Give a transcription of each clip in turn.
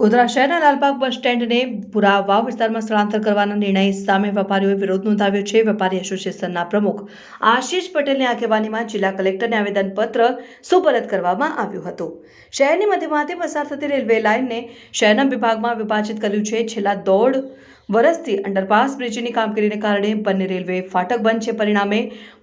ગોધરા શહેરના લાલબાગ બસ સ્ટેન્ડને પુરા વાવ વિસ્તારમાં સ્થળાંતર કરવાના નિર્ણય સામે વેપારીઓએ વિરોધ નોંધાવ્યો છે. વેપારી એસોસિએશનના પ્રમુખ આશીષ પટેલની આગેવાનીમાં જિલ્લા કલેક્ટરને આવેદનપત્ર સુપરત કરવામાં આવ્યું હતું. શહેરની મધ્યમાંથી પસાર થતી રેલવે લાઇનને શહેરના વિભાગમાં વિભાજિત કર્યું છે. છેલ્લા દોઢ વર્ષથી અંડરપાસ બ્રિજની કામગીરીને કારણે બંને રેલવે ફાટક બંધ છે. પરિણામે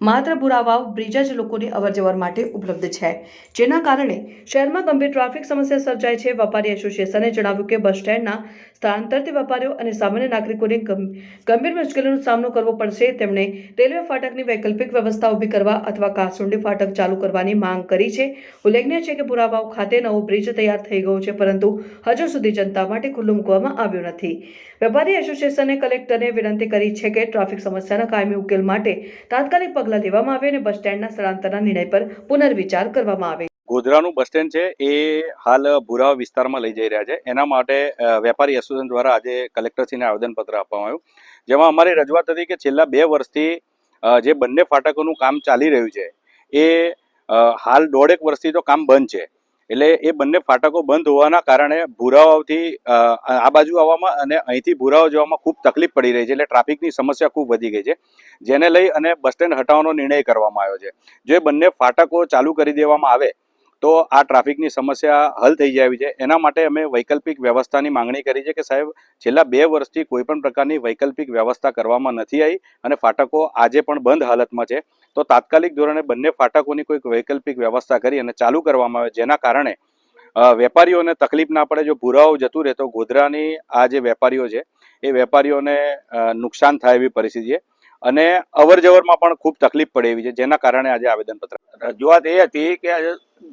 માત્ર ભૂરાવાવ બ્રિજ જ લોકોની અવરજવર માટે ઉપલબ્ધ છે. જેના કારણે શહેરમાં ગંભીર ટ્રાફિક સમસ્યા સર્જાય છે. વેપારી એસોસિએશને જણાવ્યું કે બસ સ્ટેન્ડના સ્થળાંતરથી વેપારીઓ અને સામાન્ય નાગરિકોને ગંભીર મુશ્કેલીનો સામનો કરવો પડશે. તેમણે રેલવે ફાટકની વૈકલ્પિક વ્યવસ્થા ઊભી કરવા અથવા કાસુંડી ફાટક ચાલુ કરવાની માંગ કરી છે. ઉલ્લેખનીય છે કે પુરાવાઓ ખાતે નવો બ્રિજ તૈયાર થઈ ગયો છે, પરંતુ હજુ સુધી જનતા માટે ખુલ્લું મૂકવામાં આવ્યું નથી. વેપારી એસોસિએશને કલેક્ટરને વિનંતી કરી છે કે ટ્રાફિક સમસ્યાના કાયમી ઉકેલ માટે તાત્કાલિક પગલાં લેવામાં આવે અને બસ સ્ટેન્ડના સ્થળાંતરના નિર્ણય પર પુનર્વિચાર કરવામાં આવે. ગોધરાનું બસ સ્ટેન્ડ છે એ હાલ ભુરા વિસ્તારમાં લઈ જઈ રહ્યા છે. એના માટે વેપારી એસોસિએશન દ્વારા આજે કલેક્ટરશ્રીને આવેદનપત્ર આપવામાં આવ્યું. જેમાં અમારી રજૂઆત હતી કે છેલ્લા બે વર્ષથી જે બંને ફાટકોનું કામ ચાલી રહ્યું છે, એ હાલ દોઢેક વર્ષથી તો કામ બંધ છે. એટલે એ બંને ફાટકો બંધ હોવાના કારણે ભુરાવાથી આ બાજુ આવવામાં અને અહીંથી ભુરાવા જવામાં ખૂબ તકલીફ પડી રહી છે. એટલે ટ્રાફિકની સમસ્યા ખૂબ વધી ગઈ છે. જેને લઈ અને બસ સ્ટેન્ડ હટાવવાનો નિર્ણય કરવામાં આવ્યો છે. જો એ બંને ફાટકો ચાલુ કરી દેવામાં આવે તો આ ટ્રાફિકની સમસ્યા હલ થઈ જાય છે. એના માટે અમે વૈકલ્પિક વ્યવસ્થાની માંગણી કરી છે કે સાહેબ, છેલ્લા બે વર્ષથી કોઈ પણ પ્રકારની વૈકલ્પિક વ્યવસ્થા કરવામાં નથી આવી અને ફાટકો આજે પણ બંધ હાલતમાં છે. તો તાત્કાલિક ધોરણે બંને ફાટકોની કોઈક વૈકલ્પિક વ્યવસ્થા કરી અને ચાલુ કરવામાં આવે, જેના કારણે વેપારીઓને તકલીફ ના પડે, જો ભૂરાઓ જતું રહે, તો ગોધરાની આ જે વેપારીઓ છે, એ વેપારીઓને નુકસાન થાય એવી પરિસ્થિતિ છે. અને અવર જવરમાં પણ ખૂબ તકલીફ પડે એવી છે, જેના કારણે આજે આવેદનપત્ર રજૂઆત એ હતી કે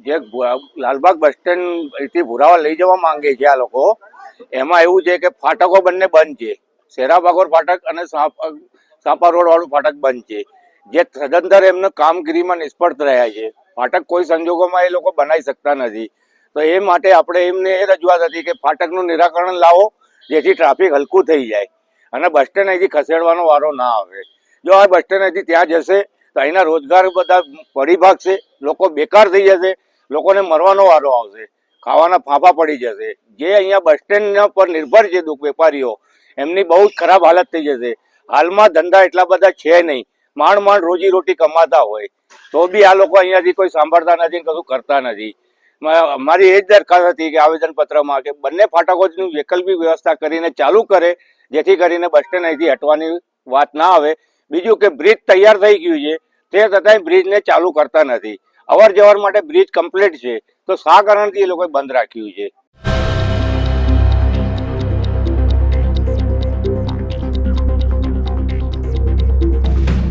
જે લાલબાગ બસ સ્ટેન્ડ અહીંથી ભુરાવા લઈ જવા માંગે છે આ લોકો, એમાં એવું છે કે ફાટકો બંને બંધ છે. શેરાબાગોર ફાટક અને સાપા રોડ વાળું ફાટક બંધ છે. જે સદંતર એમને કામગીરીમાં નિષ્ફળ રહ્યા છે. ફાટક કોઈ સંજોગોમાં એ લોકો બનાવી શકતા નથી. તો એ માટે આપણે એમને એ રજૂઆત હતી કે ફાટકનું નિરાકરણ લાવો, જેથી ટ્રાફિક હલકું થઈ જાય. અને બસ સ્ટેન્ડ અહીંથી ખસેડવાનો વારો ના આવે. જો આ બસ સ્ટેન્ડ અહીંથી ત્યાં જશે તો અહીંના રોજગાર બધા પડી ભાગશે લોકો બેકાર થઈ જશે. લોકોને મરવાનો વારો આવશે. ખાવાના ફાંફા પડી જશે. જે અહીંયા બસ સ્ટેન્ડ પર નિર્ભર છે વેપારીઓ, એમની બહુ જ ખરાબ હાલત થઈ જશે. હાલમાં ધંધા એટલા બધા છે નહીં. માંડ માંડ રોજી રોટી કમાતા હોય. તો બી આ લોકો અહીંયાથી કોઈ સાંભળતા નથી કશું કરતા નથી. અમારી એ જ દરખાસ્ત હતી કે આવેદનપત્રમાં કે બંને ફાટકોની વૈકલ્પિક વ્યવસ્થા કરીને ચાલુ કરે, જેથી કરીને બસ સ્ટેન્ડ અહીંથી હટવાની વાત ના આવે. બીજું કે બ્રિજ તૈયાર થઈ ગયું છે, તે છતાંય બ્રિજને ચાલુ કરતા નથી. અવર જવર માટે બ્રિજ કમ્પ્લીટ છે, તો શા કારણથી એ લોકોએ બંધ રાખ્યું છે.